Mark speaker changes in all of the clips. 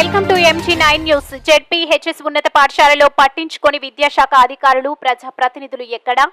Speaker 1: MG nine news. ZPHS ఉన్నత పాఠశాలలో పట్టించుకొని విద్యాశాఖ అధికారులు ప్రజాప్రతినిధులు ఎక్కడా?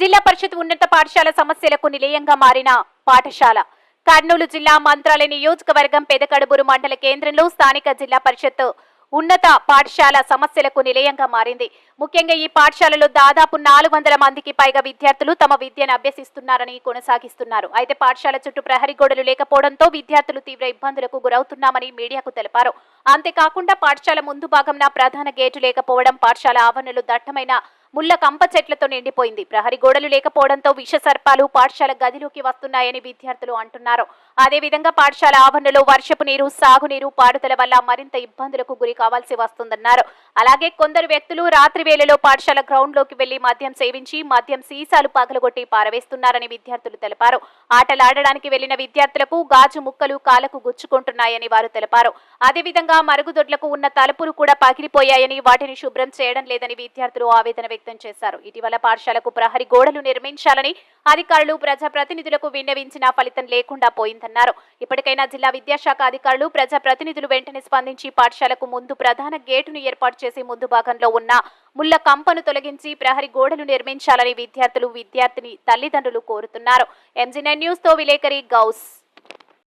Speaker 1: జిల్లా పరిషత్ ఉన్నత పాఠశాల సమస్యలకు నిలయంగా మారిన పాఠశాల. కర్నూలు జిల్లా మంత్రాలయ నియోజకవర్గం పెదకడుబూరు మండల కేంద్రంలో స్థానిక జిల్లా పరిషత్ ఉన్నత పాఠశాల సమస్యలకు నిలయంగా మారింది. ముఖ్యంగా ఈ పాఠశాలలో దాదాపు నాలుగు వందల మందికి పైగా విద్యార్థులు తమ విద్యను అభ్యసిస్తున్నారని కొనసాగిస్తున్నారు. అయితే పాఠశాల చుట్టూ ప్రహరీ గోడలు లేకపోవడంతో విద్యార్థులు తీవ్ర ఇబ్బందులకు గురవుతున్నామని మీడియాకు తెలిపారు. అంతేకాకుండా పాఠశాల ముందు భాగంన ప్రధాన గేటు లేకపోవడం పాఠశాల ఆవరణలు దట్టమైన ముళ్ళ కంప చెట్లతో నిండిపోయింది. ప్రహరీ గోడలు లేకపోవడంతో విష సర్పాలు పాఠశాల గదిలోకి వస్తున్నాయని విద్యార్థులు అంటున్నారు. అదేవిధంగా పాఠశాల ఆవరణలో వర్షపు నీరు సాగునీరు పారుదల వల్ల మరింత ఇబ్బందులకు గురి కావాల్సి వస్తుందన్నారు. అలాగే కొందరు వ్యక్తులు రాత్రి వేళలో పాఠశాల గ్రౌండ్లోకి వెళ్ళి మద్యం సేవించి మద్యం సీసాలు పగలగొట్టి పారవేస్తున్నారని విద్యార్థులు తెలిపారు. ఆటలాడడానికి వెళ్ళిన విద్యార్థులకు గాజు ముక్కలు కాలకు గుచ్చుకుంటున్నాయని వారు తెలిపారు. అదేవిధంగా మరుగుదొడ్లకు ఉన్న తలుపులు కూడా పగిలిపోయాయని వాటిని శుభ్రం చేయడం లేదని విద్యార్థులు ఆవేదన వ్యక్తం చేశారు. ఇటీవల పాఠశాలకు ప్రహరీ గోడలు నిర్మించాలని అధికారులు ప్రజాప్రతినిధులకు విన్నవించిన ఫలితం లేకుండా పోయిందన్నారు. ఇప్పటికైనా జిల్లా విద్యాశాఖ అధికారులు ప్రజాప్రతినిధులు వెంటనే స్పందించి పాఠశాలకు ముందు ప్రధాన గేటును ఏర్పాటు చేసి ముందు భాగంలో ఉన్న ముళ్ళ కంపను తొలగించి ప్రహరీ గోడలు నిర్మించాలని విద్యార్థులు విద్యార్థిని తల్లిదండ్రులు కోరుతున్నారు. ఎంజీ న్యూస్తో విలేకరి గౌస్.